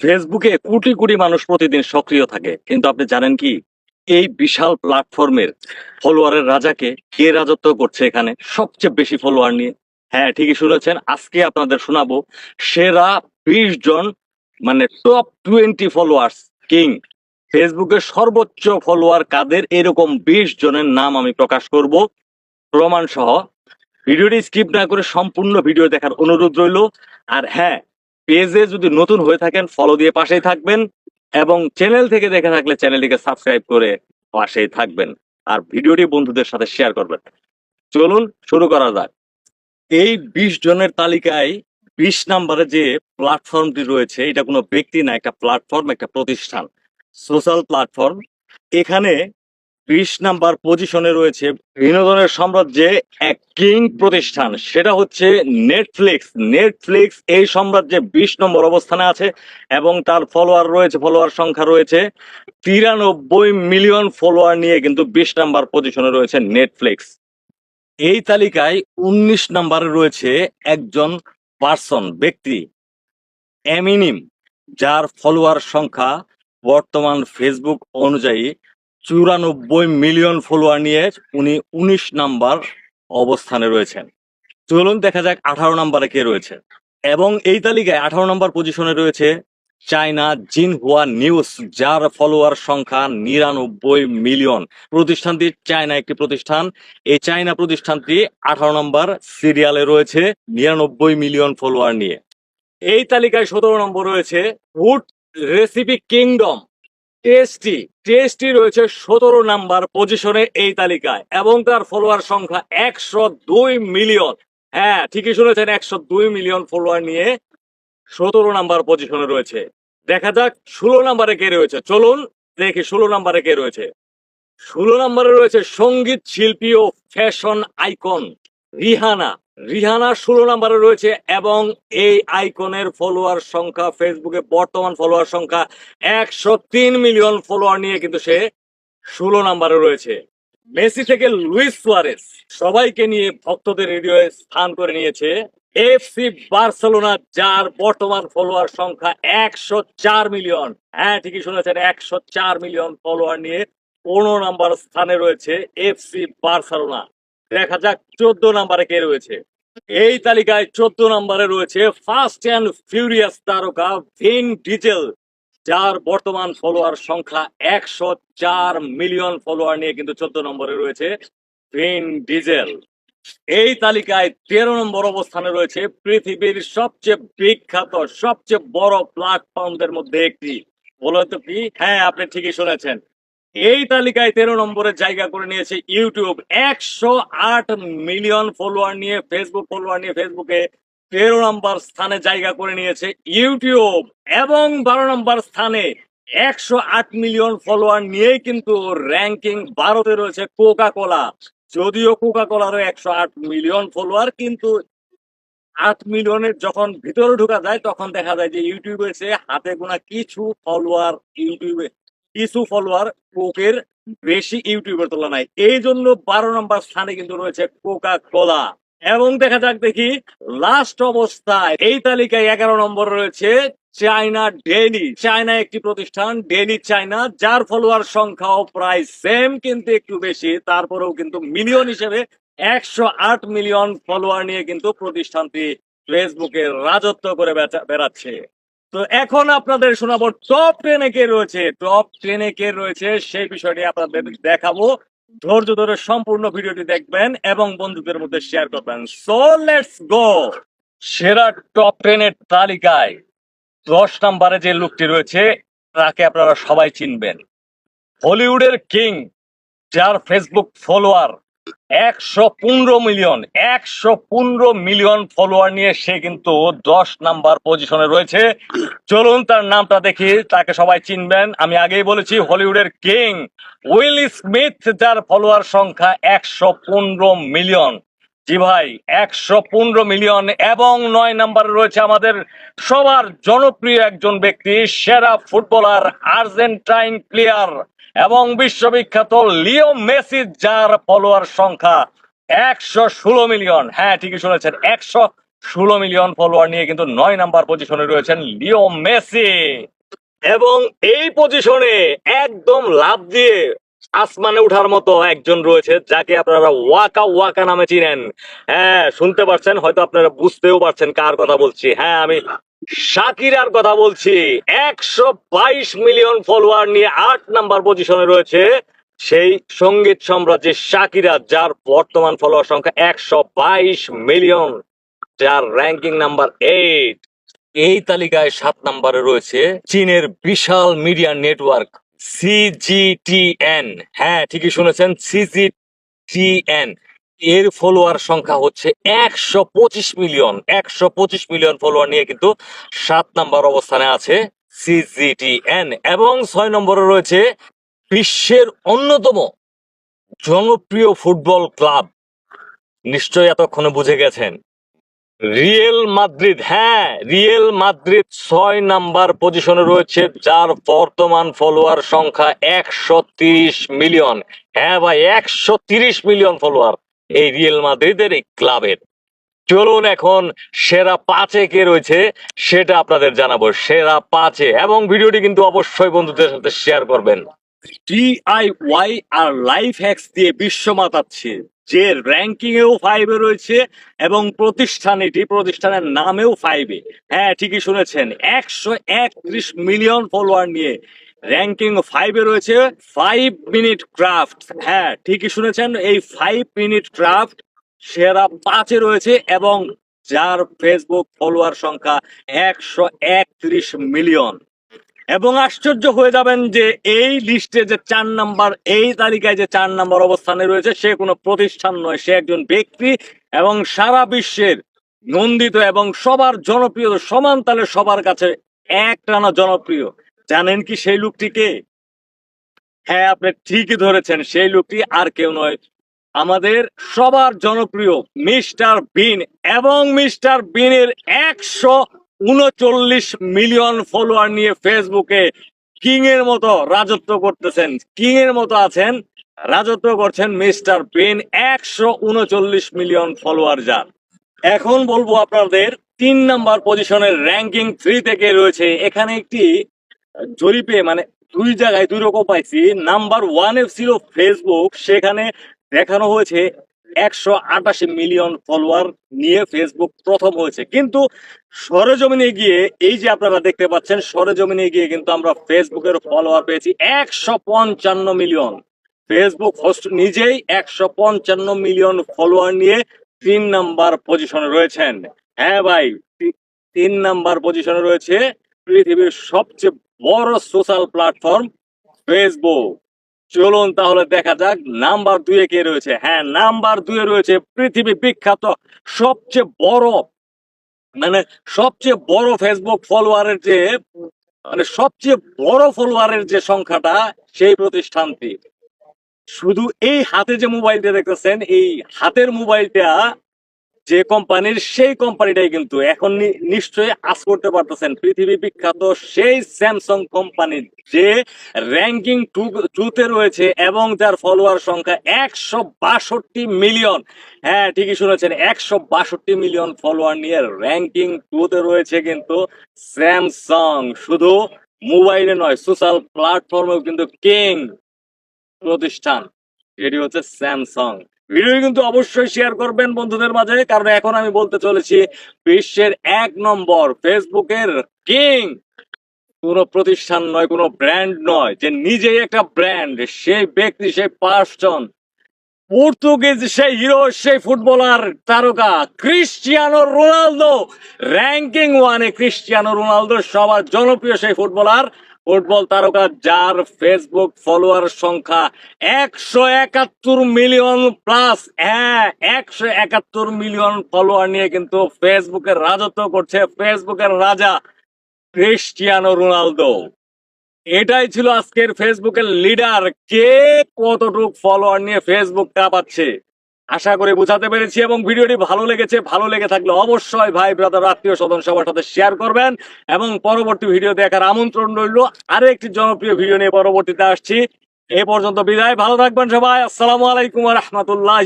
ফেসবুকে কোটি কোটি মানুষ প্রতিদিন সক্রিয় থাকে। কিন্তু আপনি জানেন কি? এই বিশাল প্ল্যাটফর্মের ফলোয়ারের রাজাকে কে রাজত্ব করছে এখানে? সবচেয়ে বেশি ফলোয়ার নিয়ে। হ্যাঁ ঠিকই শুনেছেন। আজকে আপনাদের শোনাবো সেরা বিশ জন মানে টপ টোয়েন্টি ফলোয়ার্স কিং ফেসবুকের সর্বোচ্চ ফলোয়ার কাদের? এরকম বিশ জনের নাম আমি প্রকাশ করব। প্রমাণ সহ। ভিডিওটি স্কিপ না করে সম্পূর্ণ ভিডিও দেখার অনুরোধ রইল। আর হ্যাঁ পেজে যদি নতুন হয়ে থাকেন ফলো দিয়ে পাশেই থাকবেন এবং চ্যানেল থেকে দেখে থাকলে চ্যানেলটিকে সাবস্ক্রাইব করে পাশেই থাকবেন। আর ভিডিওটি বন্ধুদের সাথে শেয়ার করবেন। চলুন শুরু করা যাক। এই বিশ জনের তালিকায় বিশ নম্বরে যে প্ল্যাটফর্মটি রয়েছে, এটা কোনো ব্যক্তি না, একটা প্ল্যাটফর্ম একটা প্রতিষ্ঠান। সোশ্যাল প্ল্যাটফর্ম এখানে বিশ নাম্বার পজিশনে রয়েছে বিনোদনের সাম্রাজ্যে এক কিং প্রতিষ্ঠান। সেটা হচ্ছে নেটফ্লিক্স নেটফ্লিক্স এই সাম্রাজ্যে বিশ নম্বর অবস্থানে আছে এবং তার ফলোয়ার রয়েছে ফলোয়ার সংখ্যা রয়েছে তিরানব্বই মিলিয়ন ফলোয়ার নিয়ে কিন্তু বিশ নাম্বার পজিশনে রয়েছে নেটফ্লিক্স এই তালিকায় উনিশ নাম্বারে রয়েছে একজন পার্সন ব্যক্তি এমিনিম যার ফলোয়ার সংখ্যা বর্তমান ফেসবুক অনুযায়ী চুরানব্বই মিলিয়ন ফলোয়ার নিয়ে উনি উনিশ নাম্বার অবস্থানে রয়েছেন। চলুন দেখা যাক আঠারো নাম্বারে কে রয়েছে। এবং এই তালিকায় আঠারো নম্বর পজিশনে রয়েছে চায়না জিনহুয়া নিউজ, যার ফলোয়ার সংখ্যা নিরানব্বই মিলিয়ন। প্রতিষ্ঠানটি চায়না একটি প্রতিষ্ঠান। এই চায়না প্রতিষ্ঠানটি আঠারো নম্বর সিরিয়ালে রয়েছে নিরানব্বই মিলিয়ন ফলোয়ার নিয়ে। এই তালিকায় সতেরো নম্বর রয়েছে food recipe kingdom tasty tasty রয়েছে সতেরো নাম্বার পজিশনে এই তালিকায় এবং তার ফলোয়ার সংখ্যা একশো দুই মিলিয়ন হ্যাঁ ঠিকই শুনেছেন, একশো দুই মিলিয়ন ফলোয়ার নিয়ে সতেরো নাম্বার পজিশনে রয়েছে। দেখা যাক, ষোলো নাম্বারে কে রয়েছে? চলুন দেখি ষোলো নাম্বারে কে রয়েছে। ষোলো নাম্বারে রয়েছে সংগীত শিল্পী ও ফ্যাশন আইকন রিহানা। রিহানা ষোলো নাম্বারে রয়েছে এবং এই আইকনের ফলোয়ার সংখ্যা ফেসবুকে বর্তমান ফলোয়ার সংখ্যা একশো তিন মিলিয়ন ফলোয়ার নিয়ে কিন্তু সে ষোলো নাম্বারে রয়েছে। মেসি থেকে লুইস সুয়ারেস সবাইকে নিয়ে ভক্তদের হৃদয়ে স্থান করে নিয়েছে এফসি বার্সেলোনা, যার বর্তমান ফলোয়ার সংখ্যা একশো চার মিলিয়ন হ্যাঁ ঠিকই শুনেছেন, একশো চার মিলিয়ন ফলোয়ার নিয়ে পনেরো নাম্বার স্থানে রয়েছে এফসি বার্সেলোনা। দেখা যাক চোদ্দ নাম্বারে কে রয়েছে। এই তালিকায় চোদ্দ নম্বরে রয়েছে ফাস্ট অ্যান্ড ফিউরিয়াস তারকা ভিন ডিজেল যার বর্তমান ফলোয়ার সংখ্যা একশো চার মিলিয়ন ফলোয়ার নিয়ে কিন্তু চোদ্দ নম্বরে রয়েছে ভিন ডিজেল এই তালিকায় তেরো নম্বর অবস্থানে রয়েছে পৃথিবীর সবচেয়ে বিখ্যাত, সবচেয়ে বড় প্ল্যাটফর্মদের মধ্যে একটি। বলো তো কি? হ্যাঁ আপনি ঠিকই শুনেছেন। এই তালিকায় তেরো নম্বরের জায়গা করে নিয়েছে ইউটিউব। একশো আট মিলিয়ন ফলোয়ার নিয়ে ফেসবুক ফলোয়ার নিয়ে ফেসবুকে তেরো নম্বর স্থানে জায়গা করে নিয়েছে ইউটিউব। এবং বারো নম্বর স্থানে একশো আট মিলিয়ন ফলোয়ার নিয়েই কিন্তু র্যাঙ্কিং বারোতে রয়েছে কোকা কোলা যদিও কোকা কোলারও একশো আট মিলিয়ন ফলোয়ার কিন্তু আট মিলিয়নের যখন ভিতরে ঢোকা যায়, তখন দেখা যায় যে ইউটিউবে সে হাতে গোনা কিছু ফলোয়ার ইউটিউবে কিছু ফলোয়ার কোকের বেশি ইউটিউবের তুলনায় এই জন্য বারো নম্বর স্থানে কিন্তু রয়েছে কোকা কোলা এবং দেখা যাক দেখি লাস্ট অবস্থায় এই তালিকায় এগারো নম্বর রয়েছে চায়না ডেলি চায়না একটি প্রতিষ্ঠান ডেলি চায়না যার ফলোয়ার সংখ্যাও প্রায় সেম কিন্তু একটু বেশি। তারপরেও কিন্তু মিলিয়ন হিসেবে একশো আট মিলিয়ন ফলোয়ার নিয়ে কিন্তু প্রতিষ্ঠানটি ফেসবুকে রাজত্ব করে বেড়াচ্ছে। তো এখন আপনাদের শোনাবো টপ টেনে কে রয়েছে টপ টেনে কে রয়েছে সেই বিষয়টি আপনাদের দেখাবো। ধৈর্য ধরে সম্পূর্ণ ভিডিওটি দেখবেন এবং বন্ধুদের মধ্যে শেয়ার করবেন। সো লেটস গো সেরা টপ টেনের তালিকায় দশ নম্বরে যে লোকটি রয়েছে, তাকে আপনারা সবাই চিনবেন। হলিউডের কিং, যার ফেসবুক ফলোয়ার একশো পনেরো মিলিয়ন, একশো পনেরো মিলিয়ন ফলোয়ার নিয়ে সে কিন্তু দশ নাম্বার পজিশনে রয়েছে। চলুন তার নামটা দেখি, তাকে সবাই চিনবেন। আমি আগেই বলেছি, হলিউডের কিং উইল স্মিথ, যার ফলোয়ার সংখ্যা একশো পনেরো মিলিয়ন। জি ভাই, একশো পনেরো মিলিয়ন এবং নয় নাম্বারে রয়েছে আমাদের সবার জনপ্রিয় একজন ব্যক্তি, সেরা ফুটবলার, আর্জেন্টাইন প্লেয়ার এবং বিশ্ববিখ্যাত লিও মেসি যার ফলোয়ার সংখ্যা একশো ষোলো মিলিয়ন। হ্যাঁ ঠিকই শুনেছেন, একশো ষোলো মিলিয়ন ফলোয়ার নিয়ে কিন্তু নয় নাম্বার পজিশনে রয়েছেন লিও মেসি। এবং এই পজিশনে একদম লাভ দিয়ে আসমানে উঠার মতো একজন রয়েছে, যাকে আপনারা ওয়াকা ওয়াকা নামে চিনেন। হ্যাঁ শুনতে পারছেন, হয়তো আপনারা বুঝতেও পারছেন কার কথা বলছি। হ্যাঁ আমি শাকিরার কথা বলছি। একশো বাইশ মিলিয়ন ফলোয়ার নিয়ে আট নাম্বার পজিশনে রয়েছে সেই সংগীত সম্রাজ্যের শাকিরা, যার বর্তমান ফলোয়ার সংখ্যা একশো বাইশ মিলিয়ন, যার র্যাঙ্কিং নাম্বার এইট এই তালিকায় সাত নম্বরে রয়েছে চীনের বিশাল মিডিয়া নেটওয়ার্ক সিজিটিএন হ্যাঁ ঠিকই শুনেছেন সিজিটিএন এর ফলোয়ার সংখ্যা হচ্ছে একশো পঁচিশ মিলিয়ন একশো পঁচিশ মিলিয়ন ফলোয়ার নিয়ে কিন্তু সাত নম্বর অবস্থানে আছে সিজিটিএন এবং ছয় নম্বরে রয়েছে বিশ্বের অন্যতম জনপ্রিয় ফুটবল ক্লাব। নিশ্চয়ই এতক্ষণে বুঝে গেছেন। রিয়েল মাদ্রিদ হ্যাঁ রিয়েল মাদ্রিদ ছয় নাম্বার পজিশনে রয়েছে, যার বর্তমান ফলোয়ার সংখ্যা একশো মিলিয়ন হ্যাঁ ভাই, একশো মিলিয়ন ফলোয়ার এই রিয়েল মাদ্রিদের এই ক্লাবের চলুন এখন সেরা পাঁচে কে রয়েছে সেটা আপনাদের জানাব। সেরা পাঁচে। এবং ভিডিওটি কিন্তু অবশ্যই বন্ধুদের সাথে শেয়ার করবেন। ডিআইওয়াই আর লাইফ হ্যাক্স দিয়ে বিশ্ব মাতাচ্ছে যে র্যাঙ্কিং এও ফাইভে রয়েছে এবং প্রতিষ্ঠান এটি প্রতিষ্ঠানের নামেও ফাইভে হ্যাঁ ঠিকই শুনেছেন, একশো একত্রিশ মিলিয়ন ফলোয়ার নিয়ে। র্যাঙ্কিং ফাইভে রয়েছে ফাইভ মিনিট ক্রাফট হ্যাঁ ঠিকই শুনেছেন, এই ফাইভ মিনিট ক্রাফট সেরা পাঁচে রয়েছে এবং যার ফেসবুক ফলোয়ার সংখ্যা একশো একত্রিশ মিলিয়ন এবং আশ্চর্য হয়ে যাবেন যে এই লিস্টে যে চার নাম্বার এই তালিকায় যে চার নাম্বার অবস্থানে রয়েছে, সে কোনো প্রতিষ্ঠান নয়, সে একজন ব্যক্তি এবং সারা বিশ্বের নন্দিত এবং সবার জনপ্রিয় সমান তালে সবার কাছে এক টানা জনপ্রিয়। জানেন কি সেই লোকটিকে হ্যাঁ আপনি ঠিকই ধরেছেন, সেই লোকটি আর কেউ নয়। আমাদের সবার জনপ্রিয় মিস্টার বিন এবং মিস্টার বিনের একশো উনচল্লিশ মিলিয়ন ফলোয়ার নিয়ে ফেসবুকে কিং এর মতো রাজত্ব করতেছেন কিং এর মতো আছেন, রাজত্ব করছেন মিস্টার বিন একশো উনচল্লিশ মিলিয়ন ফলোয়ার যার। এখন বলব আপনাদের তিন নাম্বার পজিশনের র্যাঙ্কিং থ্রি থেকে রয়েছে এখানে একটি জরিপে মানে দুই জায়গায় দুই রকম পাইছি। নাম্বার ওয়ান ওয়ানে ছিল ফেসবুক সেখানে দেখানো হয়েছে একশো আটাশি মিলিয়ন ফলোয়ার নিয়ে ফেসবুক প্রথম হয়েছে। কিন্তু সরেজমিনে গিয়ে, এই যে আপনারা দেখতে পাচ্ছেন, সরেজমিনে গিয়ে কিন্তু আমরা ফেসবুকের ফলোয়ার পেয়েছি একশো পঞ্চান্ন মিলিয়ন ফেসবুক হোস্ট নিজেই একশো পঞ্চান্ন মিলিয়ন ফলোয়ার নিয়ে তিন নাম্বার পজিশনে রয়েছেন। হ্যাঁ ভাই তিন নাম্বার পজিশনে রয়েছে পৃথিবীর সবচেয়ে বড় সোশ্যাল প্ল্যাটফর্ম ফেসবুক চলুন তাহলে দেখা যাক নাম্বার দুয়ে কে রয়েছে। হ্যাঁ নাম্বার দুয়ে রয়েছে পৃথিবী বিখ্যাত সবচেয়ে বড় মানে সবচেয়ে বড় ফেসবুক ফলোয়ারের যে মানে সবচেয়ে বড় ফলোয়ারের যে সংখ্যাটা, সেই প্রতিষ্ঠানটি। শুধু এই হাতে যে মোবাইলটা দেখতেছেন, এই হাতের মোবাইলটা যে কোম্পানির সেই কোম্পানিটাই কিন্তু এখন নিশ্চয়ই আজ করতে পারতেছেন। পৃথিবী বিখ্যাত সেই স্যামসাং কোম্পানির যে র্যাঙ্কিং টু টুতে রয়েছে এবং যার ফলোয়ার সংখ্যা একশো বাষট্টি মিলিয়ন হ্যাঁ ঠিকই শুনেছেন, একশো বাষট্টি মিলিয়ন ফলোয়ার নিয়ে র্যাঙ্কিং টুতে রয়েছে কিন্তু স্যামসাং শুধু মোবাইলে নয় সোশ্যাল প্ল্যাটফর্মেও কিন্তু কিং প্রতিষ্ঠান। এটি হচ্ছে স্যামসাং ভিডিও কিন্তু অবশ্যই শেয়ার করবেন বন্ধুদের মাঝে, কারণ এখন আমি বলতে চলেছি বিশ্বের এক নম্বর ফেসবুকের কিং কোনো প্রতিষ্ঠান নয়, কোনো ব্র্যান্ড নয়, যে নিজেই একটা ব্র্যান্ড সেই ব্যক্তি, সেই পার্সন পর্তুগিজ সেই হিরো সেই ফুটবলার তারকা ক্রিস্টিয়ানো রোনালদো র্যাঙ্কিং ওয়ানে ক্রিস্টিয়ানো রোনালদো সবার জনপ্রিয় সেই ফুটবলার ফুটবল তারকা যার ফেসবুক ফলোয়ার সংখ্যা একশো একাত্তর মিলিয়ন প্লাস হ্যাঁ একশো একাত্তর মিলিয়ন ফলোয়ার নিয়ে কিন্তু ফেসবুকের রাজত্ব করছে ফেসবুকের রাজা ক্রিস্টিয়ানো রোনালদো। এটাই ছিল আজকের ফেসবুকের লিডার কে কতটুক ফলোয়ার নিয়ে ফেসবুক কাঁপাচ্ছে আশা করে বোঝাতে পেরেছি এবং ভিডিওটি ভালো লেগেছে, ভালো লেগে থাকলে অবশ্যই ভাই ব্রাদার আত্মীয় স্বজন সবার সাথে শেয়ার করবেন এবং পরবর্তী ভিডিও দেখার আমন্ত্রণ রইল। আরও একটি জনপ্রিয় ভিডিও নিয়ে পরবর্তীতে আসছি। এ পর্যন্ত বিদায়, ভালো থাকবেন সবাই। আসসালামু আলাইকুম রহমতুল্লাহ